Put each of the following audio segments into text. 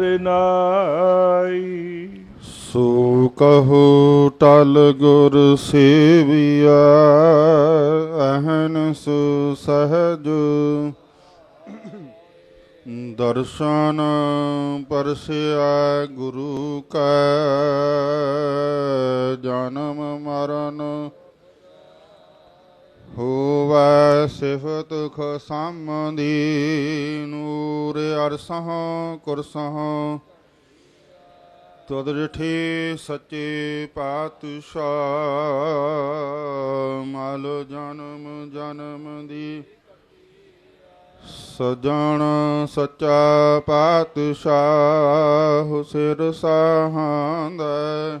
ਨਾਈ। ਸੋ ਕਹੋ, ਟਲ ਗੁਰ ਸੇਵਿਆ ਅਹਨਸ ਸਹਜ। ਦਰਸ਼ਨ ਪਰਸਿਆ ਗੁਰੂ ਕੈ, ਜਨਮ ਮਰਨ ਹੋਵੈ ਸਿਫਤ ਖਸਮਦੀ ਨੂਰ ਅਰਸਹ ਕੁਰਸਹ ਤਦ ਰਿਠੇ ਸੱਚੇ ਪਾਤਸ਼ਾਹ, ਮਲ ਜਨਮ ਜਨਮ ਦੀ। ਸਜਣ ਸੱਚਾ ਪਾਤਸ਼ਾਹ ਸਿਰ ਸਾਹਾਂਦਾ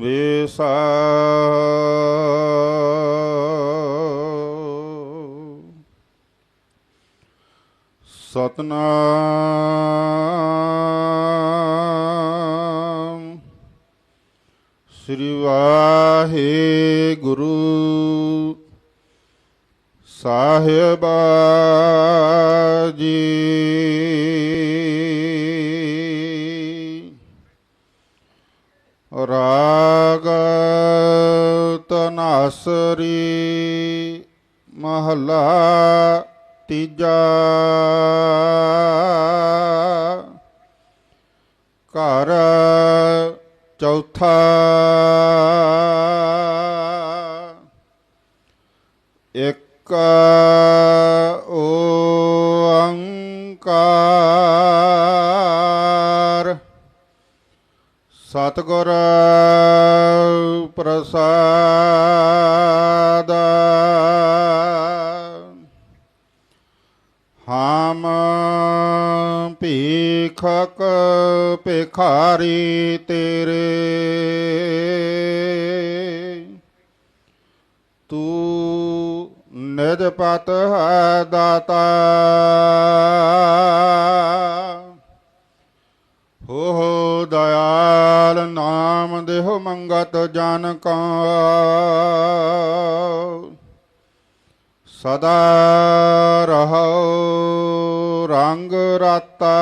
ਵਿਸਾ। ਸਤਨਾਮ। ਸ੍ਰੀ ਵਾਹਿਗੁਰੂ। ਸਾਹਿਬ ਜੀ ਰਾਗ ਤਨਾਸਰੀ ਮਹਲਾ ਤੀਜਾ ਘਰ ਚੌਥਾ ਇੱਕ ਸਤਿਗੁਰ ਪ੍ਰਸਾਦ। ਹਮ ਭੀਖਕ ਭਿਖਾਰੀ ਤੇਰੇ। ਤੂੰ ਨਿਜ ਪਤ ਹੈ ਦਾਤਾ। ਦੇਹੁ ਮੰਗਤ ਜਨ ਕਾ ਸਦਾ ਰਹੋ ਰੰਗ ਰਾਤਾ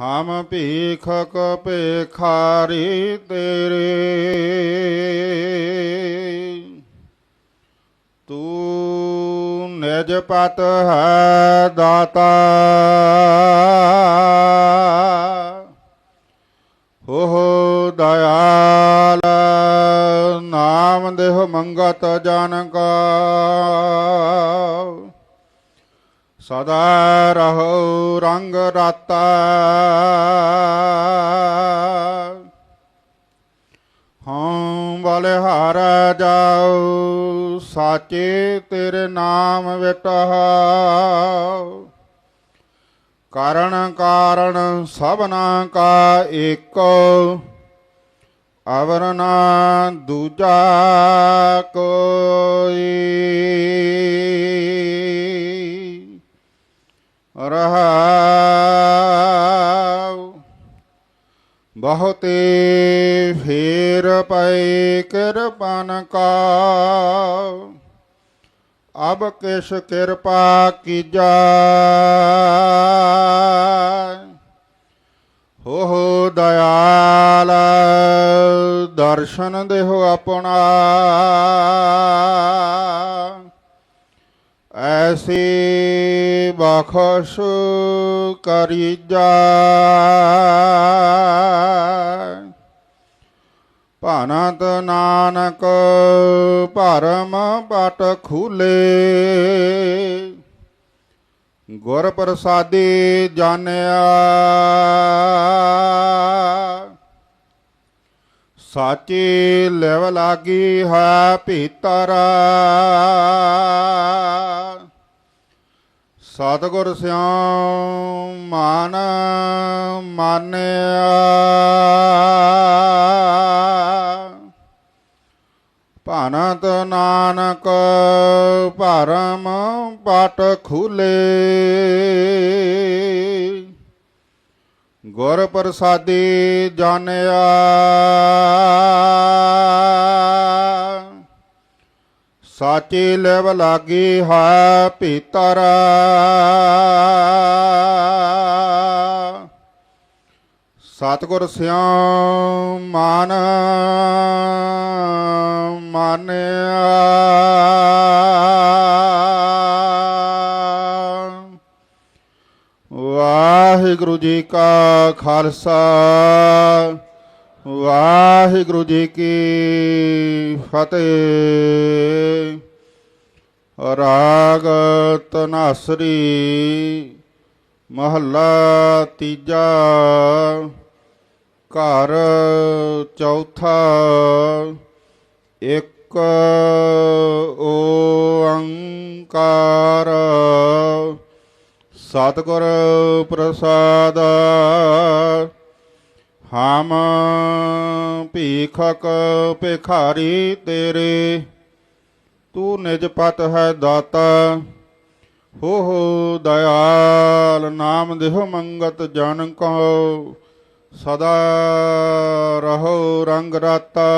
ਹਮ ਭੀਖਕ ਭੇਖਾਰੀ ਤੇਰੇ ਤੂੰ ਨਿਜ ਪਤ ਹੈ ਦਾਤਾ ਦੇਹ ਮੰਗਤ ਜਨ ਕਾ ਸਦਾ ਰਹੋ ਰੰਗ ਰਾਤਾ। ਹਉ ਬਲਿਹਾਰਾ ਜਾਉ, ਸਾਚੇ ਤੇਰੇ ਨਾਮ ਵਿਟਹਾਉ ਕਾਰਣ ਕਾਰਣ ਸਭਨਾ ਕਾ ਏਕੋ। ਅਵਰ ਨਾ ਦੂਜਾ ਕੋਈ। ਰਹਾਉ। ਬਹੁਤੇ ਫੇਰ ਪਏ ਕਿਰਪਨ ਕਾ ਅਬ ਕਿਸ ਕਿਰਪਾ ਕੀਜਾ ਹੋ ਹੋ ਦਇਆਲ ਦਰਸ਼ਨ ਦੇਹੁ ਆਪਣਾ। ਐਸੀ ਬਖਸ਼ ਕਰੀ ਜਾ। ਭਾਨਤ ਨਾਨਕ ਭਰਮ ਪਟ ਖੂਲੇ। ਗੁਰ ਪ੍ਰਸਾਦੀ ਜਾਣਿਆ। ਸਾਚੀ ਲਿਵ ਲਾਗੀ ਹੈ ਭੀਤਰ। ਸਤਿਗੁਰ ਸਿਉ ਮਾਨ ਮਾਨਿਆ। ਭਾਨਤ ਨਾਨਕ ਭਰਮ ਪਟ ਖੁਲੇ। ਗੁਰ ਪ੍ਰਸਾਦੀ ਜਾਣਿਆ। ਸਾਚੀ ਲਿਵ ਲਾਗੀ ਹੈ ਭੀਤਰ। ਸਤਿਗੁਰ ਸਿਉ ਮਾਨ ਮਾਨਿਆ। ਜੀ ਕਾ ਖਾਲਸਾ, ਵਾਹਿਗੁਰੂ ਜੀ ਕੀ ਫਤਿਹ। ਰਾਗ ਤਨਾਸਰੀ, ਮਹੱਲਾ ਤੀਜਾ, ਘਰ ਚੌਥਾ, ਇੱਕ ਓੰਕਾਰ। ਸਤਿਗੁਰ ਪ੍ਰਸਾਦ, ਹਮ ਭੀਖਕ ਭਿਖਾਰੀ ਤੇਰੇ, ਤੂੰ ਨਿਜ ਪਤ ਹੈ ਦਾਤਾ, ਹੋ ਹੋ ਦਇਆਲ, ਨਾਮ ਦੇਹੁ ਮੰਗਤ ਜਨ ਕੋ, ਸਦਾ ਰਹੋ ਰੰਗ ਰਾਤਾ।